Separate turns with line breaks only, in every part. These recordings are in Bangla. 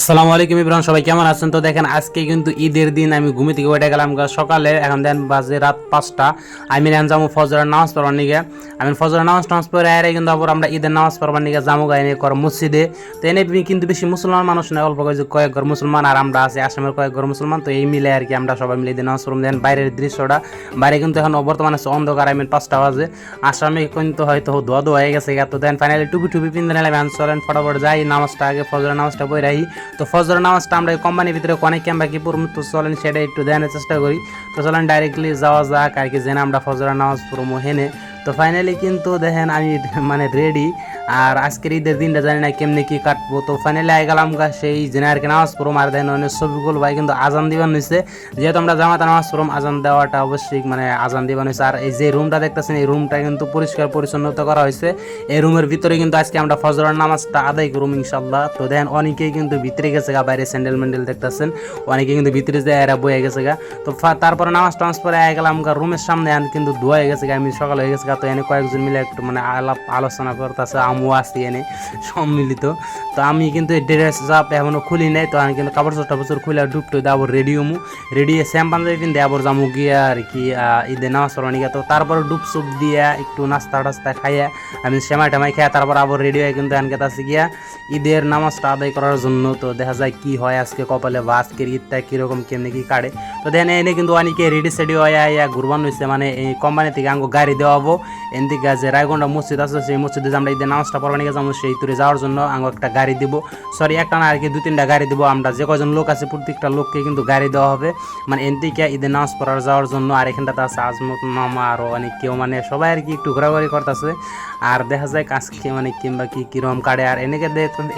আসসালামু আলাইকুম ইব্রাহিম, সবাই কেমন আছেন? তো দেখেন, আজকে কিন্তু ঈদের দিন, আমি ঘুমি থেকে উঠে গেলাম সকালে এখন দেন বাজে রাত পাঁচটা। আমি এখন যাব ফজরের নামাজ পড়বার নিগে। আমি ফজরের নামাজ টামাজ পড়ে কিন্তু আবার আমরা ঈদের নামাজ পড়বার নিগে যাব গা, এনে কর মসজিদে। তো এনে কিন্তু বেশি মুসলমান মানুষ না অল্প কয়েক কয়েক ঘর মুসলমান আর আমরা আছি, আসামের কয়েক ঘর মুসলমান। তো এই মিলে আর কি আমরা সবাই মিলে ঈদের নামাজ পড়ব দেন বাইরের দৃশ্যটা। বাইরে কিন্তু এখন বর্তমানে আছে, অন্ধকার, আমি পাঁচটা বাজে। আসামে কিন্তু হয়তো ধোয়া ধোয়া হয়ে গেছে। তো দেন ফাইনালি টুপি টুপি পিন্ধে নিলাম। চলেন ফটাফট যাই, নামাজটা আগে ফজরের নামাজটা বই রাখি তো ফজর নামাজটা আমরা কোম্পানির ভিতরে অনেক ক্যাম্বা কি তো চলেন সেটা একটু দেখানোর চেষ্টা করি। তো চলেন ডাইরেক্টলি যাওয়া যাক, আর কি জেনে আমরা ফজর নামাজ পুরো হেনে। তো ফাইনালি কিন্তু দেখেন আমি মানে রেডি আর আজকের ঈদের দিনটা জানি না কেমনি কি কাটবো। তো ফাইনালি আই গেলাম গা সেই জেনে আর কি নামাজ পড়ম, আর দেখেন অনেক ছবিগুলো ভাই কিন্তু আজান দিবান হয়েছে যেহেতু আমরা জামাতে নামাজ পড়ম, আজান দেওয়াটা অবশ্যই মানে আজান দিবান হয়েছে আর এই যে রুমটা দেখতেছেন, এই রুমটা কিন্তু পরিষ্কার পরিচ্ছন্নতা করা হয়েছে এই রুমের ভিতরে কিন্তু আজকে আমরা ফজরের নামাজটা আদায় করুম ইনশাল্লাহ তো দেখেন অনেকেই কিন্তু ভিতরে গেছে গা, বাইরে স্যান্ডেল ম্যান্ডেল দেখতেছেন। অনেকে কিন্তু ভিতরে যে এরা বয়ে গেছে গা। তো তারপরে নামাজ টামাজ পরে আয় গেলাম গা, রুমের সামনে কিন্তু ধোয়া গেছে গা, আমি সকাল হয়ে গেছে গা তো এনে কয়েকজন মিলে একটু মানে আলাপ আলোচনা করতেছে আমু আসি এনে সম্মিলিত। তো আমি কিন্তু এই ড্রেস জাপ এখনও খুলি নাই, তো আমি কিন্তু কাপড় চোপড় টাপড় খুলে ঢুকতো আবার রেডি হমু। রেডি শ্যাম পাঞ্জাবি আবার গিয়া আর কি ঈদে নামাজ পড়ানি গিয়া তো তারপরে ডুব সুপ দিয়া একটু নাস্তা টাস্তা খাইয়া আমি শ্যামাই টামাই খাইয়া তারপর আবার রেডি হয়ে কিন্তু আনকে তাছি গিয়া ঈদের নামাজটা আদায় করার জন্য। তো দেখা যায় কি হয় আজকে কপালে, বা আজকের ঈদটা কীরকম, কেমনি কি কাটে। তো দেখেন এনে কিন্তু অনেকে রেডি সেডি হয়ে ঘুরবান হয়েছে মানে এই কোম্পানি থেকে আঙ্গো গাড়ি দেওয়া হব। এন যে রায়গন্ডা মসজিদ আছে, সেই মসজিদে আমরা ঈদের নামাজটা পড়বানি গেছে আমরা সেই তুরে যাওয়ার জন্য আমরা একটা গাড়ি দিব। সরি একটা না, আর কি দু তিনটা গাড়ি দিব। আমরা যে কজন লোক আছে, প্রত্যেকটা লোককে কিন্তু গাড়ি দেওয়া হবে। মানে এন থেকে ঈদের নামাজ পড়ার যাওয়ার জন্য, আর এখানটাতে আছে আজমত মামা আরও অনেক কেউ মানে সবাই আর কি একটু ঘোরাঘুরি করতেছে। আর দেখা যায় কাজকে মানে কিংবা কি কিরম কাটে। আর এনেকে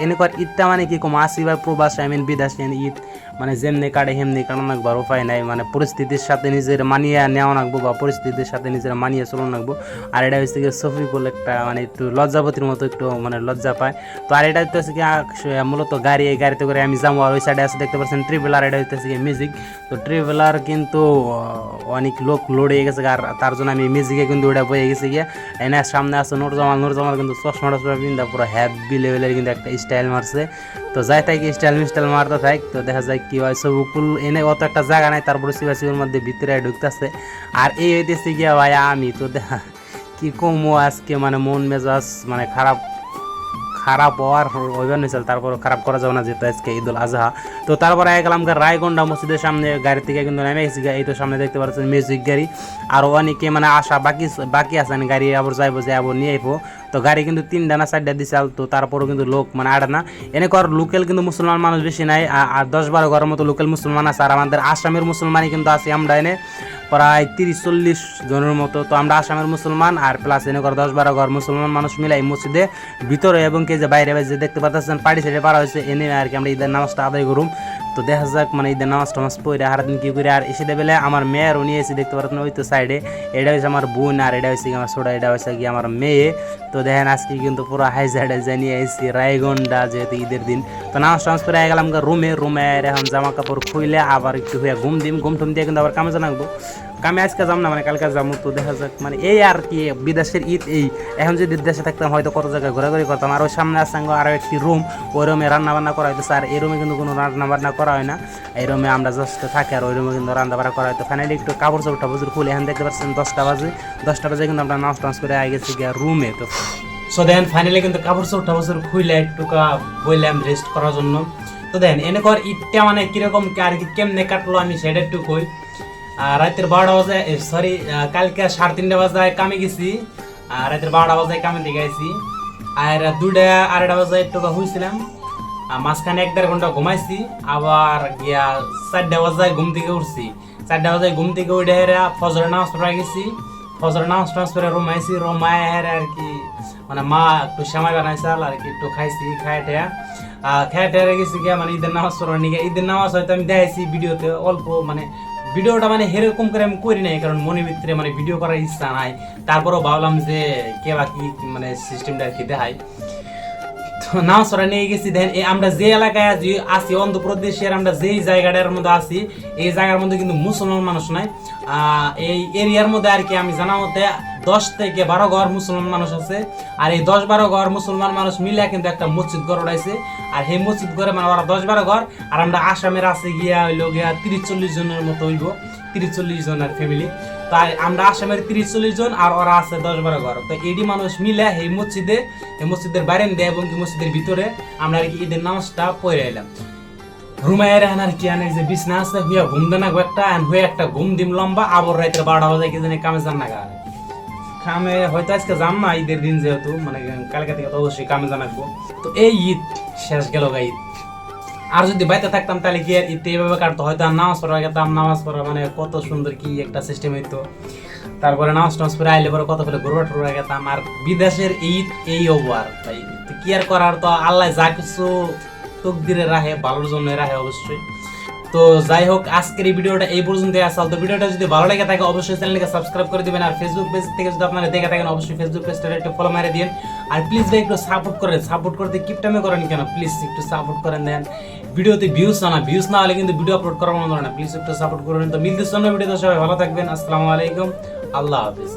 এনেকর ঈদটা মানে কি কম? আসি বা প্রবাসী আই মিন বিদেশি ঈদ মানে যেমনি কাটে হেমনি কাটানো লাগবার উপায় নাই। মানে পরিস্থিতির সাথে নিজের মানিয়ে নেওয়া লাগবো বা পরিস্থিতির সাথে নিজের মানিয়ে চলন লাগবো। আর এটা হচ্ছে গিয়ে সফিকুল একটা মানে একটু লজ্জাপতির মতো একটু মানে লজ্জা পায়। তো আর এটা হচ্ছে কি মূলত গাড়ি, এই গাড়িতে করে আমি যাব। আর ওই সাইডে আছে, দেখতে পাচ্ছেন ট্রিভেলার এটা হচ্ছে কি মিউজিক তো ট্রিভেলার কিন্তু অনেক লোক লোড গেছে আর তার জন্য আমি মিউজিকে কিন্তু ওটা বয়ে গেছে গিয়ে। এনে সামনে নুর জামাল নুর জামাল কিন্তু চশমা টশমা পিন্দা পুরো হ্যাপি লেভেলের কিন্তু একটা স্টাইল মারছে। তো যাই থাকি স্টাইল মিস্টাইল মারতে থাক, তো দেখা যায় কি হয়। সবুকুল এনে অত একটা জায়গা নাই, তারপরে শিবাশিবের মধ্যে ভিতরে ঢুকতেছে। আর এই হইতেছে গিয়া ভাই আমি, তো দেখা কি কমো আজকে মানে মন মেজাজ মানে খারাপ খারাপ হওয়ার হইবার নিছিল তারপর খারাপ করা যাবে না যেহেতু আজকে ঈদুল আজহা। তো তারপরে গেলাম রায়গন্ডা মসজিদের সামনে, গাড়ি থেকে কিন্তু নেমে গেছি এই তো সামনে দেখতে পাচ্ছেন মিউজিক গাড়ি। আর অনেকে মানে আসা বাকি বাকি আছেন গাড়ি আবার যাইবো যে আবার নিয়ে আইবো। তো গাড়ি কিন্তু তিনটা না চারটা দিছে তো তারপরও কিন্তু লোক মানে আড়ে না। এনে কর লোকাল কিন্তু মুসলমান মানুষ বেশি নাই আর দশ বারো ঘরের মতো লোকাল মুসলমান আছে। আর আমাদের আসামের মুসলমানই কিন্তু আছে আমরা এনে প্রায় তিরিশ চল্লিশ জনের মতো। তো আমরা আসামের মুসলমান আর প্লাস এনে দশ বারো ঘর মুসলমান মানুষ মিলে এই মসজিদে ভিতরে এবং কে যে বাইরে বাইরে দেখতে পাচ্ছেন পাড়ি সাইডে পারা হয়েছে এনে আর কি আমরা ঈদের নামাজটা আদায় করুম। তো দেখা যাক মানে ঈদের নামাজ টামাজ পড়ে আর দিন কি করে আর এসে দেবে আমার মেয়ের উনি এসে দেখতে পারতেন ওই তো সাইডে এটা হয়েছে আমার বোন আর এটা হয়েছে কি আমার ছোটা, এটা হয়েছে কি আমার মেয়ে। তো দেখেন আজকে কিন্তু পুরো হাই সাইডে জানিয়ে এসেছি রায়গন্ডা যেহেতু ঈদের দিন। তো নামাজ টামাজ পরে গেলাম রুমে রুমে এখন জামা কাপড় খুইলে আবার একটু হয়ে ঘুম দিম, ঘুম টুম দিয়ে কিন্তু আবার কামে জানাব কামে আজকে যাম না মানে কালকে যাব তো দেখা যাক মানে এই আর কি, বিদেশের ঈদ এই। এখন যদি দেশে থাকতাম হয়তো কত জায়গায় ঘোরাঘুরি করতাম। আর ওই সামনে আছে আরও একটি রুম, ওই রুমে রান্নাবান্না করা হইতেছে, আর এই রুমে কিন্তু কোনো রান্নাবান্না করা হয় না। এই রুমে আমরা জাস্ট থাকি আর ওই রুমে কিন্তু রান্না বান্না করা হয়। তো ফাইনালি একটু কাপড় চোপড় টাপড় খুলে, এখন দেখতে পাচ্ছেন দশটা বাজে দশটা বাজে কিন্তু আমরা নাচ টান্স করে আগে গেছি রুমে। তো সো দেন ফাইনালি কিন্তু কাপড় চোপড়, টাপড় খুলে একটু কা- বললাম রেস্ট করার জন্য। তো দেন এনে কর মানে কীরকম আর কি কেমনে কাটলো আমি সেটা একটু কই। রাতের বারোটা বাজে সরি কালকে সাড়ে তিনটা বাজে কামে গেছি। আর রাতের বারোটা বাজে কামে দিকে গেছি আর দুটা আড়াইটা বাজে একটু আর মাঝখানে এক দেড় ঘণ্টা ঘুমাইছি। আবার গিয়া চারটা বাজায় ঘুম থেকে উঠছি। চারটা বাজায় ঘুম থেকে উঠে ফজরের নামাজ পড়া গেছি। ফজরের নামাজ টামাজ করে রুম আইসি রুম আয় হেরা আর কি মানে মা একটু সেমাই বানাইছাল আর কি একটু খাইছি খাই ঠেয়া খাই ঠেয়া গেছি গিয়া মানে ঈদের নামাজ পড়ার নিয়ে ঈদের নামাজ হয়তো আমি দেখাইছি ভিডিওতে, অল্প মানে ভিডিওটা মানে সেরকম করে আমি করি নাই, কারণ মনে ভিতরে মানে ভিডিও করার ইচ্ছা নাই। তারপরেও ভাবলাম যে কে বা কি মানে সিস্টেমটা আর কি দেখায়। নামাজ পড়া নিয়ে গেছি। দেন এই আমরা যে এলাকায় আছি আছি অন্ধ্রপ্রদেশের, আমরা যেই জায়গাটার মধ্যে আছি, এই জায়গার মধ্যে কিন্তু মুসলমান মানুষ নাই। এই এরিয়ার মধ্যে আর কি আমি জানা মতে দশ থেকে বারো ঘর মুসলমান মানুষ আছে। আর এই দশ বারো ঘর মুসলমান মানুষ মিলে কিন্তু একটা মসজিদ ঘর উঠাইছে। আর সেই মসজিদ ঘরে মানে ওরা দশ বারো ঘর, আর আমরা আসামের আছে গিয়া হইল গিয়া তিরিশ চল্লিশ জনের মতো হইব। তিরিশ চল্লিশ জনের ফ্যামিলি তাই আমরা আসামের তিরিশ চল্লিশ জন আর ওরা আছে দশ বারো ঘর। তো এডি মানুষ মিলে এই মসজিদে, এই মসজিদের বারেন্দে এবং মসজিদের ভিতরে আমরা আর কি ঈদের নামাজটা পড়ে এলাম। রুমায়ের হানার কি আনে যে বিছনা আছে, হুইয়া ঘুম দেনা একটা আর হুয়ে একটা ঘুম দিম লম্বা, আবার রাইতের বারোটা বাজে কি জানি কামে যান না গা। কামে হয়তো আজকে যাম না ঈদের দিন যেহেতু মানে কালকে থেকে তো অবশ্যই কামে জানাকবো তো এই ঈদ শেষ গেল গা ঈদ। আর যদি বাইতে থাকতাম, তাহলে কি আর ইতে এইভাবে কাটতো? হয়তো আর নামাজ পড়া গেতাম নামাজ পড়া মানে কত সুন্দর কি একটা সিস্টেম হইতো। তারপরে নামাজ টামাজ পরে আইলে পরে কত পরে ঘুরবা টুরবা গেতাম আর বিদেশের ঈদ এই ওভার তাই। কি আর করার? তো আল্লাহ যা কিছু তকদিরে রাহে ভালোর জন্য রাহে অবশ্যই। তো যাই হোক, আজকের এই ভিডিওটা এই পর্যন্ত আসাল। তো ভিডিওটা যদি ভালো লেগে থাকে, অবশ্যই চ্যানেলকে সাবস্ক্রাইব করে দিবেন। আর ফেসবুক পেজ থেকে যদি আপনারা দেখে থাকেন, অবশ্যই ফেসবুক পেজটা একটু ফলো মারে দিন আর প্লিজ ভাই, একটু সাপোর্ট করেন। সাপোর্ট করতে কিপটামে করেন কেন? প্লিজ একটু সাপোর্ট করেন দেন। ভিডিওতে ভিউজ না ভিউজ না হলে কিন্তু ভিডিও আপলোড করার মনে হয় না। প্লিজ একটু সাপোর্ট করবেন তো মিলতে জন্য ভিডিওতে, সবাই ভালো থাকবেন। আসসালামু আলাইকুম। আল্লাহ হাফিজ।